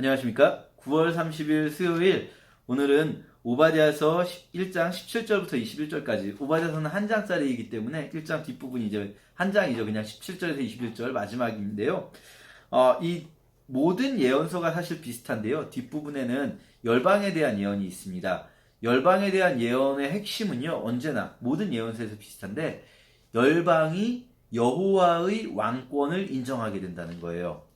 안녕하십니까? 9월 30일 수요일 오늘은 오바댜서 1장 17절부터 21절까지 오바댜서는 한 장짜리이기 때문에 1장 뒷부분이 이제 한 장이죠. 그냥 17절에서 21절 마지막인데요. 어, 이 모든 예언서가 사실 비슷한데요. 뒷부분에는 열방에 대한 예언이 있습니다. 열방에 대한 예언의 핵심은요. 언제나 모든 예언서에서 비슷한데 열방이 여호와의 왕권을 인정하게 된다는 거예요.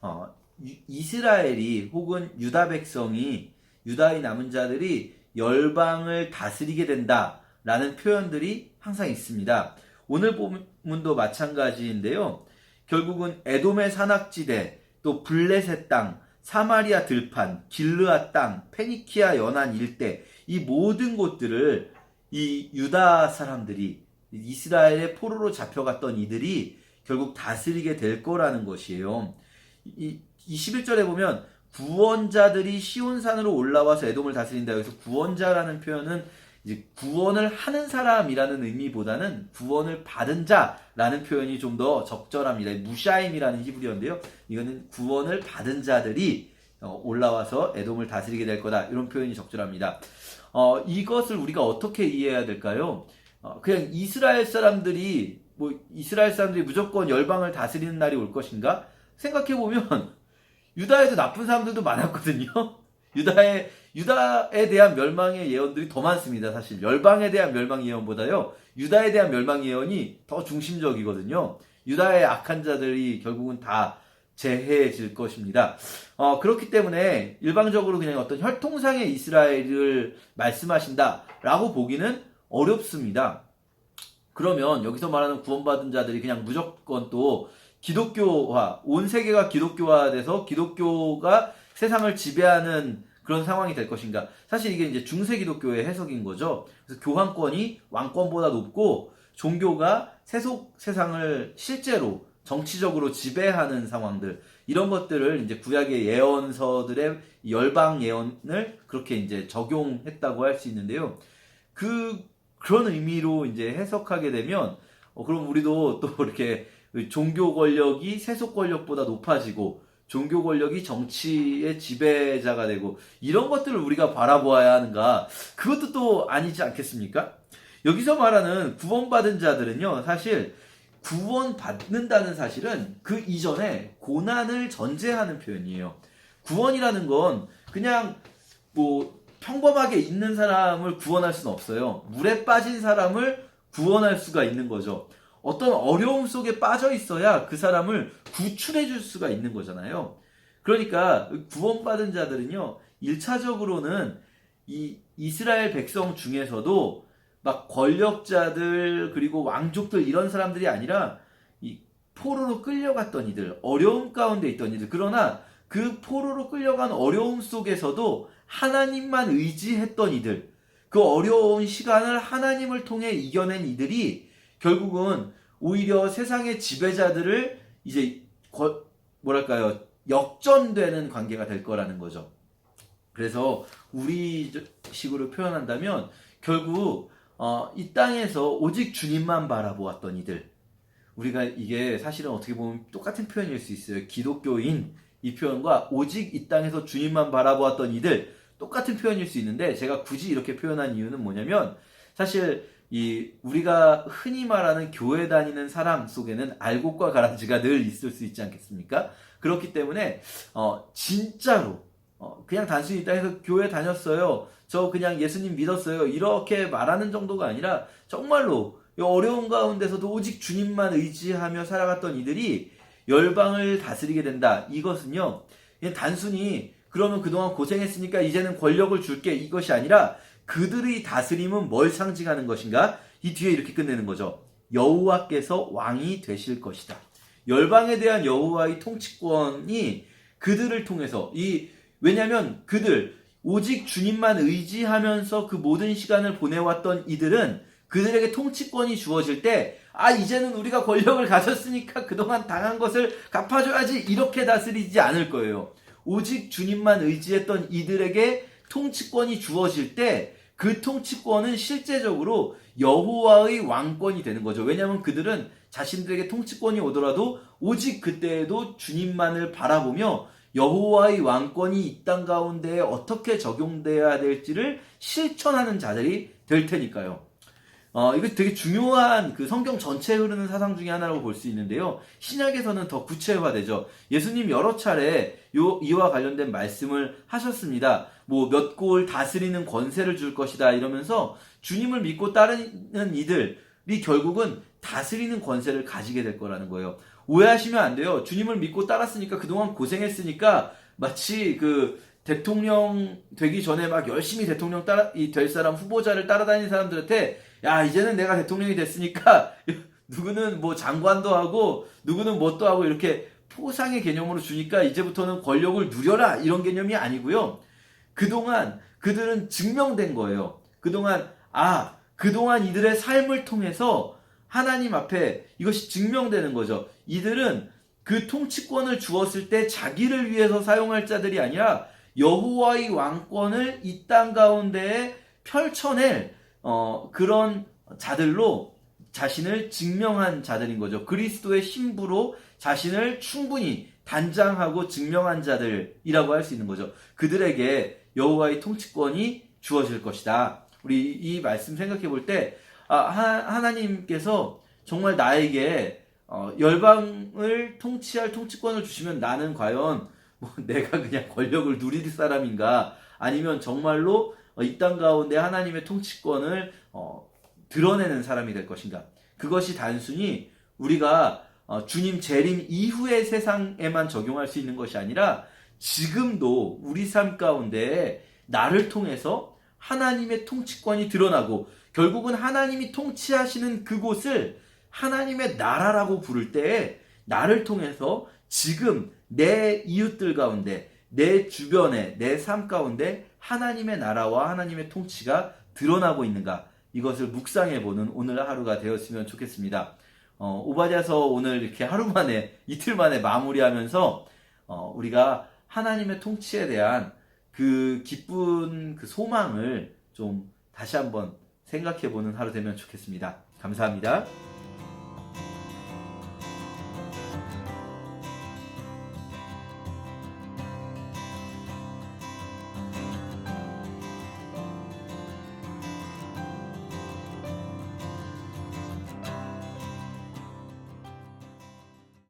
어, 유- 이스라엘이 혹은 유다 백성이 유다의 남은 자들이 열방을 다스리게 된다라는 표현들이 항상 있습니다. 오늘 본문도 마찬가지인데요. 결국은 에돔의 산악지대, 또 블레셋 땅, 사마리아 들판, 길르아 땅, 페니키아 연안 일대 이 모든 곳들을 이 유다 사람들이 이스라엘의 포로로 잡혀갔던 이들이 결국 다스리게 될 거라는 것이에요. 이 21절에 보면 구원자들이 시온산으로 올라와서 에돔을 다스린다. 여기서 구원자라는 표현은 이제 구원을 하는 사람이라는 의미보다는 구원을 받은 자라는 표현이 좀 더 적절합니다. 무샤임이라는 히브리어인데요. 이거는 구원을 받은 자들이 어, 올라와서 에돔을 다스리게 될 거다. 이런 표현이 적절합니다. 어, 이것을 우리가 어떻게 이해해야 될까요? 어, 그냥 이스라엘 사람들이 뭐 이스라엘 사람들이 무조건 열방을 다스리는 날이 올 것인가? 생각해 보면 유다에도 나쁜 사람들도 많았거든요. 유다에 유다에 대한 멸망의 예언들이 더 많습니다. 사실 열방에 대한 멸망 예언보다요. 유다에 대한 멸망 예언이 더 중심적이거든요. 유다의 악한 자들이 결국은 다 재해질 것입니다. 어, 그렇기 때문에 일방적으로 그냥 어떤 혈통상의 이스라엘을 말씀하신다라고 보기는 어렵습니다. 그러면 여기서 말하는 구원받은 자들이 그냥 무조건 또 기독교화, 온 세계가 기독교화돼서 기독교가 세상을 지배하는 그런 상황이 될 것인가? 사실 이게 이제 중세 기독교의 해석인 거죠. 그래서 교황권이 왕권보다 높고 종교가 세속 세상을 실제로 정치적으로 지배하는 상황들 이런 것들을 이제 구약의 예언서들의 열방 예언을 그렇게 이제 적용했다고 할 수 있는데요. 그 그런 의미로 이제 해석하게 되면 어, 그럼 우리도 또 이렇게 종교 권력이 세속 권력보다 높아지고 종교 권력이 정치의 지배자가 되고 이런 것들을 우리가 바라보아야 하는가 그것도 또 아니지 않겠습니까? 여기서 말하는 구원받은 자들은요 사실 구원받는다는 사실은 그 이전에 고난을 전제하는 표현이에요. 구원이라는 건 그냥 뭐 평범하게 있는 사람을 구원할 수는 없어요. 물에 빠진 사람을 구원할 수가 있는 거죠. 어떤 어려움 속에 빠져 있어야 그 사람을 구출해 줄 수가 있는 거잖아요. 그러니까 구원받은 자들은요, 1차적으로는 이 이스라엘 백성 중에서도 막 권력자들 그리고 왕족들 이런 사람들이 아니라 이 포로로 끌려갔던 이들, 어려움 가운데 있던 이들. 그러나 그 포로로 끌려간 어려움 속에서도 하나님만 의지했던 이들, 그 어려운 시간을 하나님을 통해 이겨낸 이들이 결국은 오히려 세상의 지배자들을 이제 거- 뭐랄까요 역전되는 관계가 될 거라는 거죠. 그래서 우리 식으로 표현한다면 결국 어, 이 땅에서 오직 주님만 바라보았던 이들 우리가 이게 사실은 어떻게 보면 똑같은 표현일 수 있어요. 기독교인 이 표현과 오직 이 땅에서 주님만 바라보았던 이들 똑같은 표현일 수 있는데 제가 굳이 이렇게 표현한 이유는 뭐냐면 사실 이 우리가 흔히 말하는 교회 다니는 사람 속에는 알곡과 가라지가 늘 있을 수 있지 않겠습니까? 그렇기 때문에 어 진짜로 어 그냥 단순히 이 땅에서 교회 다녔어요. 저 그냥 예수님 믿었어요. 이렇게 말하는 정도가 아니라 정말로 이 어려운 가운데서도 오직 주님만 의지하며 살아갔던 이들이 열방을 다스리게 된다. 이것은요. 그냥 단순히 그러면 그동안 고생했으니까 이제는 권력을 줄게 이것이 아니라 그들의 다스림은 뭘 상징하는 것인가? 이 뒤에 이렇게 끝내는 거죠. 여호와께서 왕이 되실 것이다. 열방에 대한 여호와의 통치권이 그들을 통해서 이 왜냐하면 그들 오직 주님만 의지하면서 그 모든 시간을 보내왔던 이들은 그들에게 통치권이 주어질 때, 아, 이제는 우리가 권력을 가졌으니까 그동안 당한 것을 갚아줘야지, 이렇게 다스리지 않을 거예요. 오직 주님만 의지했던 이들에게 통치권이 주어질 때, 그 통치권은 실제적으로 여호와의 왕권이 되는 거죠. 왜냐하면 그들은 자신들에게 통치권이 오더라도 오직 그때에도 주님만을 바라보며 여호와의 왕권이 이 땅 가운데 어떻게 적용돼야 될지를 실천하는 자들이 될 테니까요. 어, 이거 되게 중요한 그 성경 전체에 흐르는 사상 중에 하나라고 볼 수 있는데요. 신약에서는 더 구체화되죠. 예수님 여러 차례 요, 이와 관련된 말씀을 하셨습니다. 뭐 몇 골 다스리는 권세를 줄 것이다 이러면서 주님을 믿고 따르는 이들이 결국은 다스리는 권세를 가지게 될 거라는 거예요. 오해하시면 안 돼요. 주님을 믿고 따랐으니까 그동안 고생했으니까 마치 그 대통령 되기 전에 막 열심히 대통령 따라 이 될 사람 후보자를 따라다니는 사람들한테 야 이제는 내가 대통령이 됐으니까 누구는 뭐 장관도 하고 누구는 뭣도 하고 이렇게 포상의 개념으로 주니까 이제부터는 권력을 누려라 이런 개념이 아니고요. 그동안 그들은 증명된 거예요. 그동안 아 그동안 이들의 삶을 통해서 하나님 앞에 이것이 증명되는 거죠. 이들은 그 통치권을 주었을 때 자기를 위해서 사용할 자들이 아니라 여호와의 왕권을 이 땅 가운데에 펼쳐낼 어, 그런 자들로 자신을 증명한 자들인 거죠. 그리스도의 신부로 자신을 충분히 단장하고 증명한 자들이라고 할 수 있는 거죠. 그들에게 여호와의 통치권이 주어질 것이다. 우리 이 말씀 생각해 볼때 아, 하, 하나님께서 정말 나에게 어, 열방을 통치할 통치권을 주시면 나는 과연 뭐 내가 그냥 권력을 누릴 사람인가? 아니면 정말로 어, 이땅 가운데 하나님의 통치권을 어, 드러내는 사람이 될 것인가? 그것이 단순히 우리가 어, 주님 재림 이후의 세상에만 적용할 수 있는 것이 아니라 지금도 우리 삶 가운데 나를 통해서 하나님의 통치권이 드러나고 결국은 하나님이 통치하시는 그곳을 하나님의 나라라고 부를 때에 나를 통해서 지금 내 이웃들 가운데 내 주변에 내 삶 가운데 하나님의 나라와 하나님의 통치가 드러나고 있는가 이것을 묵상해 보는 오늘 하루가 되었으면 좋겠습니다. 어, 오바댜서 오늘 이렇게 하루 만에 이틀 만에 마무리하면서 어, 우리가 하나님의 통치에 대한 그 기쁜 그 소망을 좀 다시 한번 생각해 보는 하루 되면 좋겠습니다. 감사합니다.